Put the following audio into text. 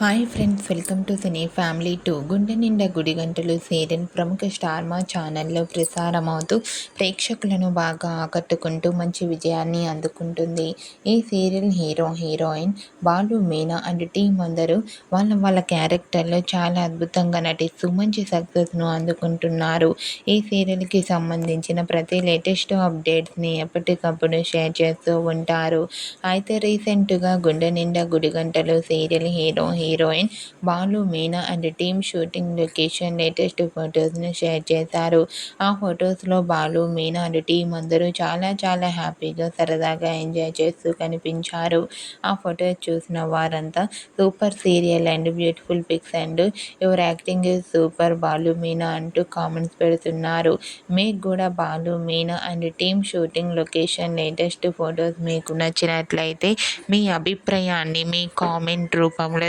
Hi friends welcome to cine family two. గుండె నిండా గుడి గంటలు సీరియల్ ప్రముఖ స్టార్ మా ఛానల్లో ప్రసారమవుతూ ప్రేక్షకులను బాగా ఆకట్టుకుంటూ మంచి విజయాన్ని అందుకుంటుంది. ఈ serial hero heroine Balu Meena and team అందరూ వాళ్ళ వాళ్ళ క్యారెక్టర్లో చాలా అద్భుతంగా నటిస్తూ మంచి సక్సెస్ను అందుకుంటున్నారు. ఈ సీరియల్కి సంబంధించిన ప్రతి లేటెస్ట్ అప్డేట్స్ని ఎప్పటికప్పుడు షేర్ చేస్తూ ఉంటారు. అయితే రీసెంట్గా Gunde Ninda Gudi Gantalu serial hero heroine Balu Meena and team shooting location latest ఫొటోస్ను share చేశారు. ఆ ఫొటోస్లో బాలు మీనా అండ్ టీం అందరూ చాలా చాలా హ్యాపీగా సరదాగా ఎంజాయ్ చేస్తూ కనిపించారు. ఆ ఫొటోస్ చూసిన వారంతా super serial and beautiful pics and your acting is super Balu Meena అంటూ కామెంట్స్ పెడుతున్నారు. మీకు కూడా Balu Meena and team shooting location latest photos మీకు నచ్చినట్లయితే మీ అభిప్రాయాన్ని మీ కామెంట్ రూపంలో